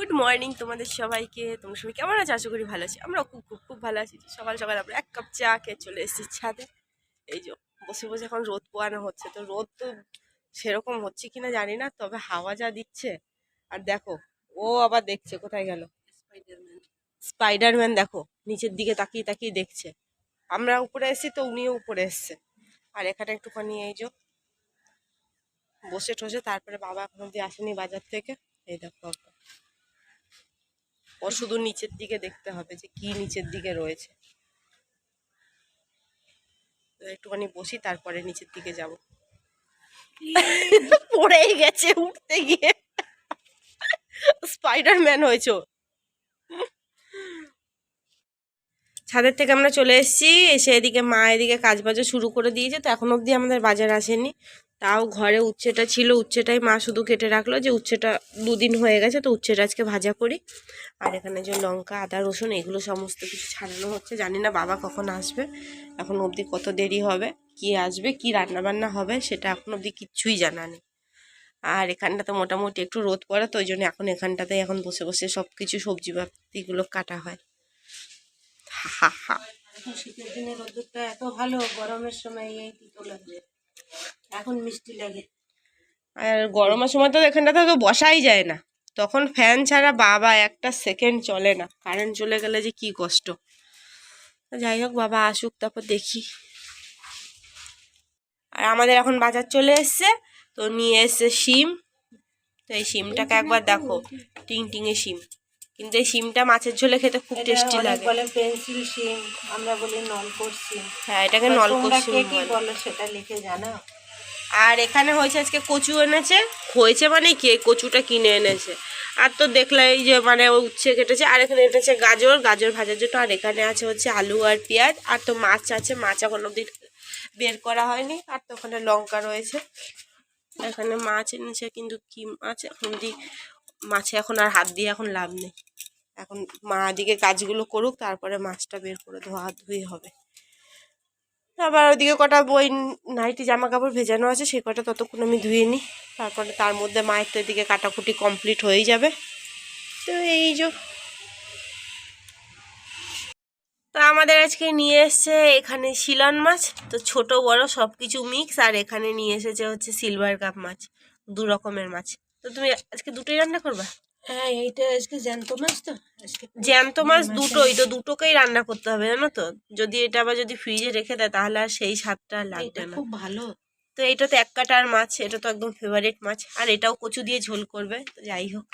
Good morning তোমাদের সবাইকে। তোমরা সবাই কেমন আছো? আশা করি ভালো আছি। আমরা খুব খুব খুব ভালো আছি। সকাল সকাল আমরা এক কাপ চা খেয়ে চলে এসেছি ছাদে। এই যে বসে বসে এখন রোদ পোয়ানো হচ্ছে। তো রোদ তো সেরকম হচ্ছে কিনা জানি না তবে হাওয়া যা দিচ্ছে। আর দেখো ও আবার দেখছে কোথায় গেল? স্পাইডারম্যান স্পাইডারম্যান দেখো নিচের দিকে তাকিয়ে তাকিয়ে দেখছে। আমরা উপরে এসেছি তো উনিও উপরে এসছে। আর এখানে একটুখানি এই যে বসে ঠসে তারপরে বাবা এখন অব্দি আসেনি বাজার থেকে। এই দেখো। ও শুধু নিচের দিকে দেখতে হবে যে কি নিচের দিকে রয়েছে। একটুখানি বসি তারপরে নিচের দিকে যাব। পড়েই গেছে উঠতে গিয়ে। স্পাইডারম্যান হয়েছে। ছাদের থেকে আমরা চলে এসেছি এসে এদিকে মা এদিকে কাজ বাজও শুরু করে দিয়েছে তো এখন অবধি আমাদের বাজার আসেনি। তাও ঘরে উচ্ছেটা ছিল, উচ্ছেটাই মা শুধু কেটে রাখল যে উচ্ছেটা দুদিন হয়ে গেছে, তো উচ্ছেটা আজকে ভাজা করি। আর এখানে যে লঙ্কা, আদা, রসুন, এগুলো সমস্ত কিছু ছাড়ানো হচ্ছে। জানি না বাবা কখন আসবে। এখন অবধি কত দেরি হবে, কি আসবে, কি রান্না বান্না হবে, সেটা এখন অবধি কিচ্ছুই জানা নেই। আর এখানটাতে মোটামুটি একটু রোদ পড়ে, তো ওই জন্য এখন এখানটাতে এখন বসে বসে সব কিছু সবজি পাতিগুলো কাটা হয়। হা হা শীতের দিনে রোদটা এত ভালো, গরমের সময় এই তিতো লাগে এখন মিষ্টি লাগে। আর গরমের সময় তো এখানটাতে তো বসাই যায় না। তখন ফ্যান ছাড়া বাবা একটা সেকেন্ড চলে না। কারেন্ট চলে গেলে যে কি কষ্ট। যাই হোক, বাবা আসুক, তারপর দেখি। আর আমাদের এখন বাজার চলে এসছে। তো নিয়ে এসছে শিম। তো এই শিমটাকে একবার দেখো। টিং টিঙে শিম। কিন্তু এই শিমটা মাছের ঝোলে খেতে খুব টেস্টি লাগে। বলে পেন্সিল সিম আমরা বলি নলকোর সিম হ্যাঁ এটাকে তোমরা নলকো শিম কি বলে। সেটা লিখে জানাও আর এখানে হয়েছে আজকে কচু এনেছে। হয়েছে মানে কি? কচুটা কিনে এনেছে। আর তো দেখলে এই যে মানে ও উচ্ছে কেটেছে। আর এখানে এনেছে গাজর। গাজর ভাজার জন্য আর এখানে আছে হচ্ছে আলু আর পেঁয়াজ। আর তো মাছ আছে। মাছ এখন অব্দি বের করা হয়নি। আর তো ওখানে লঙ্কা রয়েছে। এখানে মাছ এনেছে কিন্তু কি মাছ? এখন অব্দি মাছে এখন আর হাত দিয়ে এখন লাভ নেই। এখন মা দিকে কাজগুলো করুক, তারপরে মাছটা বের করে ধোয়া ধুই হবে। আবার ওদিকে কটা বই, নাইটি জামা কাপড় ভেজানো আছে, সে কটা ততক্ষণ আমি ধুয়ে নিই। তারপরে তার মধ্যে মায়ের তো এদিকে কাটাকুটি কমপ্লিট হয়েই যাবে। তো এই যে। তো আমাদের আজকে নিয়ে এসছে এখানে শিলন মাছ, তো ছোট বড় সব কিছু মিক্স আর এখানে নিয়ে এসেছে হচ্ছে সিলভার কাপ মাছ, দু রকমের মাছ। তো তুমি আজকে দুটোই রান্না করবা? হ্যাঁ এইটা আজকে জ্যান্ত মাছ তো। জ্যান্ত মাছ দুটোই তো দুটোকেই রান্না করতে হবে জানো তো? যদি এটা আবার যদি ফ্রিজে রেখে দেয় তাহলে আর সেই স্বাদটা লাগবে না। খুব ভালো। তো এটা তো এক কাটার মাছ এটা তো একদম ফেভারিট মাছ। আর এটাও কচু দিয়ে ঝোল করবে তো যাই হোক।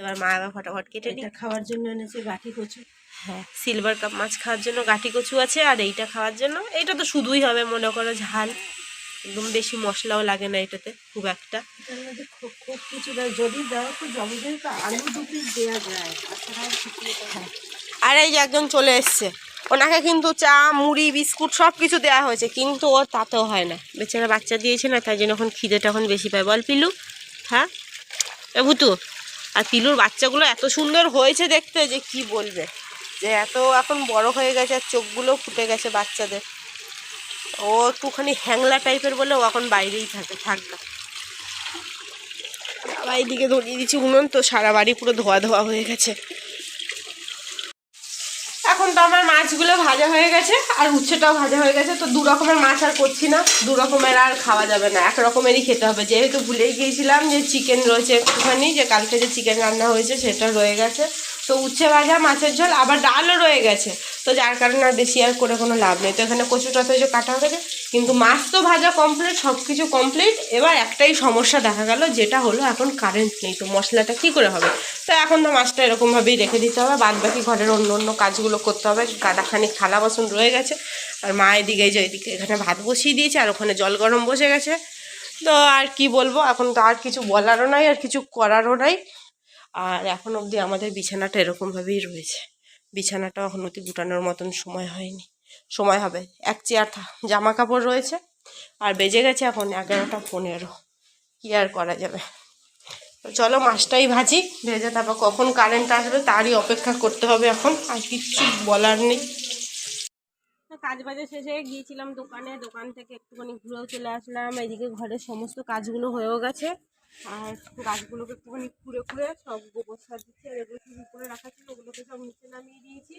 এবার মা আবার ফটাফট কেটে নিই খাওয়ার জন্য এনেছে গাঠি কচু। হ্যাঁ সিলভার কাপ মাছ খাওয়ার জন্য গাঠি কচু আছে আর এইটা খাওয়ার জন্য এইটা তো শুধুই হবে মনে করো ঝাল। একদম বেশি মশলাও লাগে না এটাতে খুব একটা। খুব খুব কিছু যদি দাও তো জমিদের আলু দু দেওয়া যায়। আর এই যে একজন চলে এসছে ওনাকে কিন্তু চা মুড়ি বিস্কুট সব কিছু দেওয়া হয়েছে কিন্তু ওর তাতেও হয় না। বেচারা বাচ্চা দিয়েছে না তাই জন্য এখন খিদেটা এখন বেশি পায়। বল পিলু। হ্যাঁ? এ ভুতু আর পিলুর বাচ্চাগুলো এত সুন্দর হয়েছে দেখতে যে কি বলবে? যে এত এখন বড় হয়ে গেছে আর চোখগুলো ফুটে গেছে বাচ্চাদের। ও একটুখানি হ্যাংলা টাইপের বলে ও এখন বাইরেই থাকে, থাক না। আবার এইদিকে ধরিয়ে দিচ্ছি উনুন, তো সারা বাড়ি পুরো ধোয়া ধোয়া হয়ে গেছে। এখন তো আমার মাছগুলো ভাজা হয়ে গেছে, আর উচ্ছেটাও ভাজা হয়ে গেছে, তো দু রকমের মাছ আর করছি না, দু রকমের আর খাওয়া যাবে না, এক রকমেরই খেতে হবে। যেহেতু ভুলেই গিয়েছিলাম যে চিকেন রয়েছে একটুখানি, যে কালকে যে চিকেন রান্না হয়েছে সেটা রয়ে গেছে। তো উচ্ছে ভাজা, মাছের ঝোল, আবার ডালও রয়ে গেছে। তো যার কারণে আর বেশি আর করে কোনো লাভ নেই। তো এখানে কচুটা তো যে কাটা হয়ে কিন্তু মাছ তো ভাজা কমপ্লিট সব কিছু কমপ্লিট এবার একটাই সমস্যা দেখা গেল, যেটা হলো এখন কারেন্ট নেই, তো মশলাটা কি করে হবে? তো এখন তো মাছটা এরকমভাবেই রেখে দিতে হবে বাদ বাকি ঘরের অন্য অন্য কাজগুলো করতে হবে। গাদাখানি থালা বাসন রয়ে গেছে, আর মা এদিকে যে এদিকে এখানে ভাত বসিয়ে দিয়েছে, আর ওখানে জল গরম বসে গেছে। তো আর কি বলব, এখন তো আর কিছু বলারও নাই, আর কিছু করারও নাই। আর এখন অবধি আমাদের বিছানাটা এরকমভাবেই রয়েছে। বিছানাটা এখন অতি গুটানোর মতন সময় হয়নি। সময় হবে। এক চেয়ার জামা কাপড় রয়েছে আর বেজে গেছে এখন এগারোটা পনেরো। কী আর করা যাবে? চলো মাছটাই ভাজি, ভেজে তারপর কখন কারেন্ট আসবে তারই অপেক্ষা করতে হবে এখন, আর কিচ্ছু বলার নেই। কাজ বাজে শেষে গিয়েছিলাম দোকানে, দোকান থেকে একটুখানি ঘুরেও চলে আসলাম, এদিকে ঘরের সমস্ত কাজগুলো হয়েও গেছে। আর গাছগুলোকে একটুখানি খুঁড়ে খুঁড়ে সব গোবর সার দিচ্ছি আর এগুলো সব করে রাখা ছিল ওগুলোকে সব নিচে নামিয়ে দিয়েছি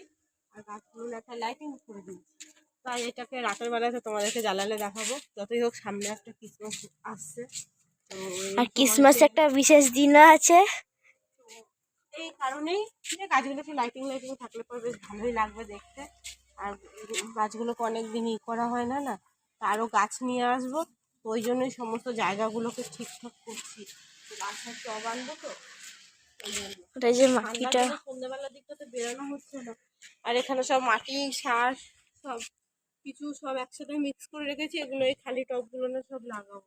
আর গাছগুলো একটা লাইটিং করে দিয়েছি। তাই এটাকে রাতের বেলাতে তোমাদেরকে জ্বালালে দেখাবো যতই হোক সামনে একটা ক্রিসমাস আসছে। তো আর ক্রিসমাস একটা বিশেষ দিন আছে। এই কারণেই যে গাছগুলো একটু লাইটিং লাইটিং থাকলে পরে বেশ ভালোই লাগবে দেখতে। আর গাছগুলোকে অনেক দিন ই করা হয় না না? তা আরও গাছ নিয়ে আসব। তো ওই জন্যই সমস্ত জায়গাগুলোকে ঠিকঠাক করছি। তো ওটা যে ঠান্ডার মাটিটা। জন্য সন্ধ্যাবেলার দিকটাতে বেরোনো হচ্ছে না। আর এখানে সব মাটি সার সব কিছু সব একসাথে মিক্স করে রেখেছি এগুলো এই খালি টবগুলো না সব লাগাবো।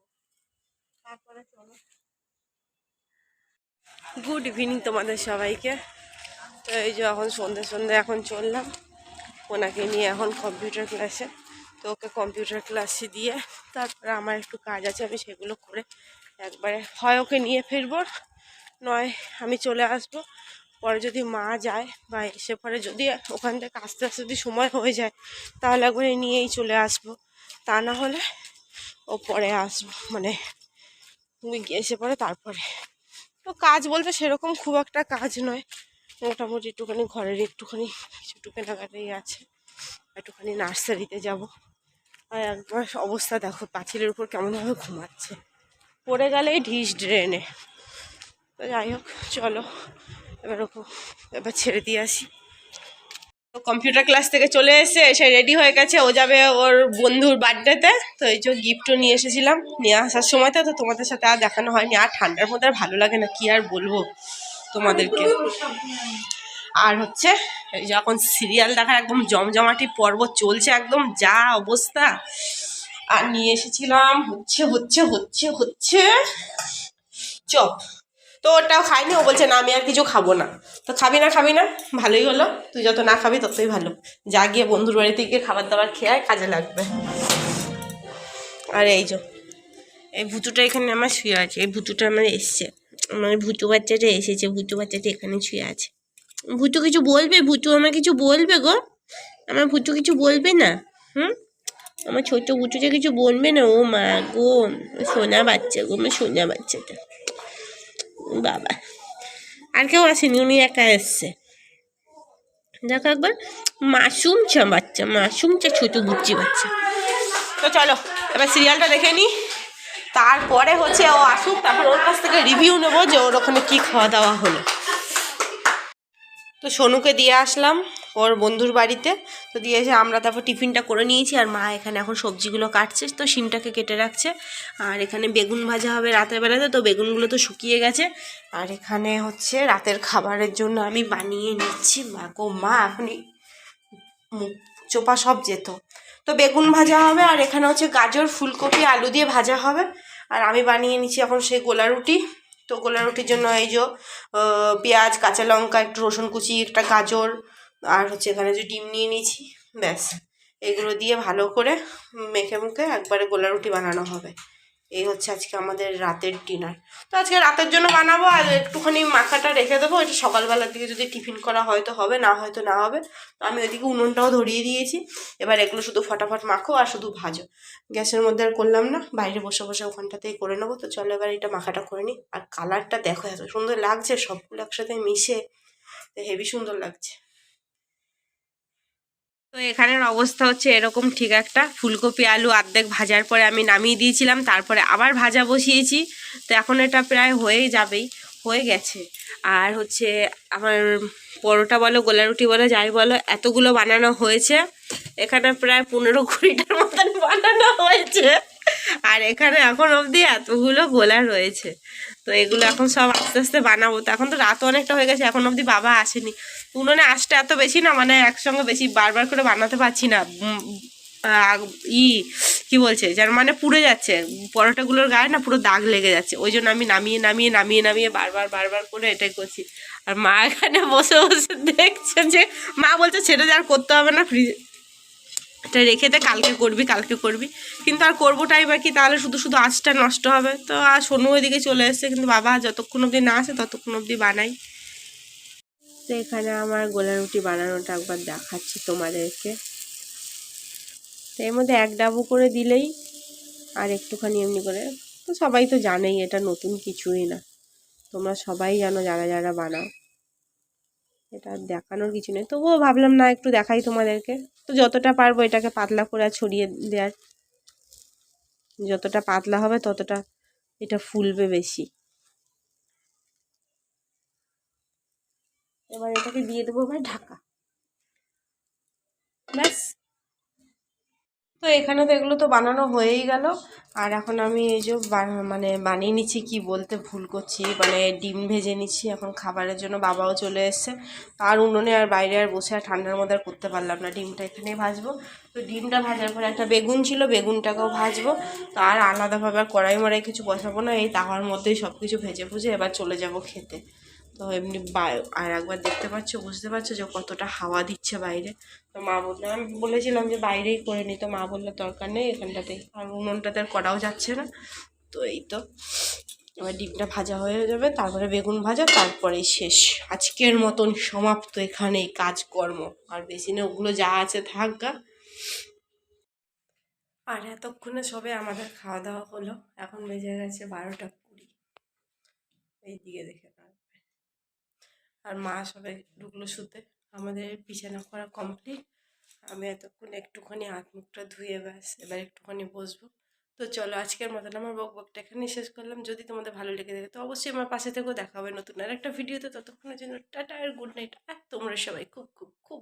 তারপরে চলো। গুড ইভিনিং তোমাদের সবাইকে। তো এই যে এখন সন্ধ্যে সন্ধ্যে এখন চললাম। ওনাকে নিয়ে এখন কম্পিউটার ক্লাসে তো ওকে কম্পিউটার ক্লাসে দিয়ে তারপরে আমার একটু কাজ আছে, আমি সেগুলো করে একবারে হয় ওকে নিয়ে ফিরবো। নয়, আমি চলে আসব। পরে যদি মা যায় বা এসে পরে যদি ওখান থেকে আস্তে আস্তে যদি সময় হয়ে যায়, তাহলে একবারে নিয়েই চলে আসব। তা না হলে ও পরে আসব মানে এসে পরে তারপরে। তো কাজ বলতে সেরকম খুব একটা কাজ নয়। মোটামুটি একটুখানি ঘরের একটুখানি কিছু টুকেনাকাটাই আছে। একটুখানি নার্সারিতে যাব। আর একবার অবস্থা দেখো, পাঁচিলের উপর কেমনভাবে ঘুমাচ্ছে। পড়ে গেলেই ঢিস ড্রেনে। তো যাই হোক, চলো, এবার ওকে এবার ছেড়ে দিয়ে আসি। কম্পিউটার ক্লাস থেকে চলে এসে এসে রেডি হয়ে গেছে, ও যাবে ওর বন্ধুর বার্থডেতে। তো এই যে গিফটও নিয়ে এসেছিলাম, নিয়ে আসার সময় তো তোমাদের সাথে আর দেখানো হয়নি। আর ঠান্ডার মধ্যে আর ভালো লাগে না, কি আর বলব তোমাদেরকে? আর হচ্ছে, এই যে সিরিয়াল দেখার একদম জমজমাটি পর্ব চলছে, একদম যা অবস্থা। আর নিয়ে এসেছিলাম, হচ্ছে হচ্ছে হচ্ছে হচ্ছে, চপ। তো ওটাও খাইনি, ও বলছে, না, আমি আর কিছু খাব না। তো খাবি না খাবি না, ভালোই হলো। তুই যত না খাবি, ততই ভালো। যা গিয়ে বন্ধুর বাড়িতে গিয়ে খাবার দাবার খেয়ে কাজে লাগবে। আর এই যে, এই ভুতুটা এখানে আমার শুয়ে আছে, এই ভুতুটা আমার এসছে। আমার ভুতু বাচ্চাটা এসেছে, ভুতু বাচ্চাটা এখানে শুয়ে আছে। ভুতু কিছু বলবে? ভুতু আমার কিছু বলবে গো? আমার ভুতু কিছু বলবে না? হুম? আমার ছোট ভুতুটা কিছু বলবে না? ও মা গো, সোনা বাচ্চা গো, আমার সোনা বাচ্চাটা। বাবা। আর কেউ আসেনি, উনি একা এসছে। দেখো একবার। মাসুম চা বাচ্চা, মাসুম চা ছোট বুচ্চি বাচ্চা। তো চলো, এবার সিরিয়ালটা দেখে নিই তারপরে হচ্ছে ও আসুক, তারপর ওর কাছ থেকে রিভিউ নেব যে ওর ওখানে কী খাওয়া দাওয়া হলো। তো সোনুকে দিয়ে আসলাম ওর বন্ধুর বাড়িতে। তো দিয়ে এসে আমরা তারপর টিফিনটা করে নিয়েছি আর মা এখানে এখন সবজিগুলো কাটছে, তো শিমটাকে কেটে রাখছে। আর এখানে বেগুন ভাজা হবে রাতের বেলাতে, তো বেগুনগুলো তো শুকিয়ে গেছে। আর এখানে হচ্ছে রাতের খাবারের জন্য আমি বানিয়ে নিচ্ছি। মা গো, মা এখনই মুখ চোপা সব যেত। তো বেগুন ভাজা হবে আর এখানে হচ্ছে গাজর, ফুলকপি, আলু দিয়ে ভাজা হবে। আর আমি বানিয়ে নিচ্ছি এখন সেই গোলা রুটি। তো গোলা রুটির জন্য এই যে পেঁয়াজ, কাঁচা লঙ্কা, একটু রসুন কুচি, একটা গাজর, আর হচ্ছে এখানে যে ডিম নিয়ে নিয়েছি, ব্যাস। এগুলো দিয়ে ভালো করে মেখে মুখে একবারে গোলা রুটি বানানো হবে। এই হচ্ছে আজকে আমাদের রাতের ডিনার তো আজকে রাতের জন্য বানাবো আর একটুখানি মাখাটা রেখে দেবো। এটা সকালবেলার দিকে যদি টিফিন করা হয়তো হবে, না হয়তো না হবে। তো আমি ওইদিকে উনুনটাও ধরিয়ে দিয়েছি। এবার এগুলো শুধু ফটাফট মাখো আর শুধু ভাজো। গ্যাসের মধ্যে আর করলাম না। বাইরে বসে বসে ওখানটাতেই করে নেব। তো চলো এবার এটা মাখাটা করে নিই। আর কালারটা দেখো, এত সুন্দর লাগছে। সবগুলো একসাথে মিশে। হেভি সুন্দর লাগছে। তো এখানের অবস্থা হচ্ছে এরকম, ঠিক একটা। ফুলকপি, আলু আর্ধেক ভাজার পরে আমি নামিয়ে দিয়েছিলাম, তারপরে আবার ভাজা বসিয়েছি। তো এখন এটা প্রায় হয়ে যাবেই, হয়ে গেছে। আর হচ্ছে আমার পরোটা বলো গোলা রুটি বলো, যাই বলো, এতগুলো বানানো হয়েছে। এখানে প্রায় পনেরো কুড়িটার মতন বানানো হয়েছে। আর এখানে এখন অবধি এতগুলো গোলা রয়েছে। তো এগুলো এখন সব আস্তে আস্তে বানাবো। তো এখন তো রাত অনেকটা হয়ে গেছে, এখন অবধি বাবা আসেনি। উনুনে আসতে এত বেশি না মানে একসঙ্গে বেশি বারবার করে বানাতে পারছি না। ই, কি বলছে? যার মানে পুড়ে যাচ্ছে। পরোটাগুলোর গায়ে না পুরো দাগ লেগে যাচ্ছে। ওই জন্য আমি নামিয়ে নামিয়ে নামিয়ে নামিয়ে বারবার বারবার করে এটাই করছি। আর মা এখানে বসে বসে দেখছে যে, মা বলছে ছেড়ে যা আর করতে হবে না ফ্রিজ এটা রেখে দে, কালকে করবি কালকে করবি। কিন্তু আর করবোটাই বা কি? তাহলে শুধু শুধু আঁচটা নষ্ট হবে। তো আর সোনু ওইদিকে চলে এসছে, কিন্তু বাবা যতক্ষণ অবধি না আসে, ততক্ষণ অবধি বানাই। তো এখানে আমার গোলা রুটি বানানোটা একবার দেখাচ্ছি তোমাদেরকে। তো এর মধ্যে এক ডাবু করে দিলেই আর একটুখানি এমনি করে। তো সবাই তো জানেই, এটা নতুন কিছুই না। তোমরা সবাই জানো যারা যারা বানাও। এটা দেখানোর কিছু নেই। তবুও ভাবলাম, না, একটু দেখাই তোমাদেরকে। তো যতটা পারব এটাকে পাতলা করে ছড়িয়ে দেওয়ার যতটা পাতলা হবে ততটা এটা ফুলবে বেশি। এবার এটাকে দিয়ে দেবো এবার ঢাকা। ব্যাস। তো এখানে তো এগুলো তো বানানো হয়েই গেল। আর এখন আমি এই যে মানে বানিয়ে নিচ্ছি, কি বলতে ভুল করছি মানে ডিম ভেজে নিচ্ছি এখন খাবারের জন্য, বাবাও চলে এসছে। তার উনুনে আর বাইরে আর বসে আর ঠান্ডার মধ্যে আর করতে পারলাম না, ডিমটা এখানেই ভাজবো। তো ডিমটা ভাজার পরে একটা বেগুন ছিল, বেগুনটাকেও ভাজবো। তো আর আলাদাভাবে আর কড়াই মড়াই কিছু বসাবো না, এই তাহার মধ্যেই সব কিছু ভেজে ভুজে এবার চলে যাব খেতে। তো এমনি আর একবার দেখতে পাচ্ছ, বুঝতে পারছ যে কতটা হাওয়া দিচ্ছে বাইরে। তো মা বলল আমি বলেছিলাম যে বাইরেই করে নিই তো মা বলল, দরকার নেই, এখানটাতেই। আর উনুনটাতে আর করাও যাচ্ছে না। তো এই তো, এবার ডিমটা ভাজা হয়ে যাবে, তারপরে বেগুন ভাজা তারপরেই শেষ। আজকের মতন সমাপ্ত এখানেই কাজকর্ম। আর বেশি না ওগুলো যা আছে থাক গা। আর এতক্ষণে সবে আমাদের খাওয়া দাওয়া হলো। এখন বেজে গেছে বারোটা কুড়ি। এই দিকে দেখে না আর মা সবাই ঢুকলো শুতে। আমাদের বিছানা করা কমপ্লিট আমি এতক্ষণ একটুখানি হাত মুখটা ধুয়ে ব্যাস, এবার একটুখানি বসবো। তো চলো, আজকের মতন আমার বক বকটা এখানেই শেষ করলাম। যদি তোমাদের ভালো লেগে থাকে, তো অবশ্যই আমার পাশে থেকেও দেখা হবে নতুন আর একটা ভিডিওতে ততক্ষণের জন্য টাটা আর গুড নাইট আর তোমরা সবাই খুব খুব খুব